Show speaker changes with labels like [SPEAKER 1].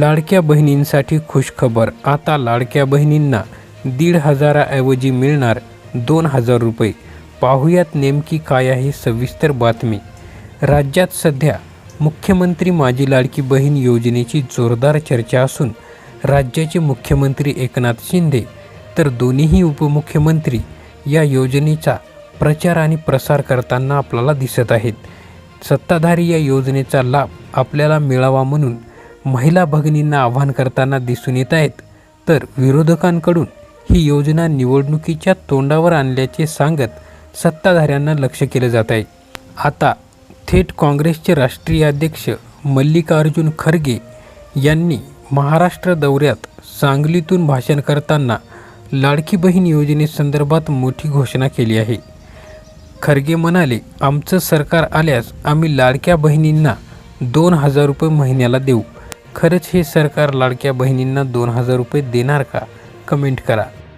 [SPEAKER 1] लाडक्या बहिणींसाठी खुशखबर. आता लाडक्या बहिणींना दीड हजाराऐवजी मिळणार दोन हजार रुपये. पाहुयात नेमकी काय आहे सविस्तर बातमी. राज्यात सध्या मुख्यमंत्री माझी लाडकी बहीण योजनेची जोरदार चर्चा असून राज्याचे मुख्यमंत्री एकनाथ शिंदे तर दोन्हीही उपमुख्यमंत्री या योजनेचा प्रचार आणि प्रसार करताना आपल्याला दिसत आहेत. सत्ताधारी या योजनेचा लाभ आपल्याला मिळावा म्हणून महिला भगिनींना आव्हान करताना दिसून येत आहेत. तर विरोधकांकडून ही योजना निवडणुकीच्या तोंडावर आणल्याचे सांगत सत्ताधाऱ्यांना लक्ष केलं जात आहे. आता थेट काँग्रेसचे राष्ट्रीय अध्यक्ष मल्लिकार्जुन खरगे यांनी महाराष्ट्र दौऱ्यात सांगलीतून भाषण करताना लाडकी बहीण योजनेसंदर्भात मोठी घोषणा केली आहे. खरगे म्हणाले आमचं सरकार आल्यास आम्ही लाडक्या बहिणींना दोन हजार रुपये महिन्याला देऊ. खरंच हे सरकार लाडक्या बहिणींना दोन हजार रुपये देणार का? कमेंट करा.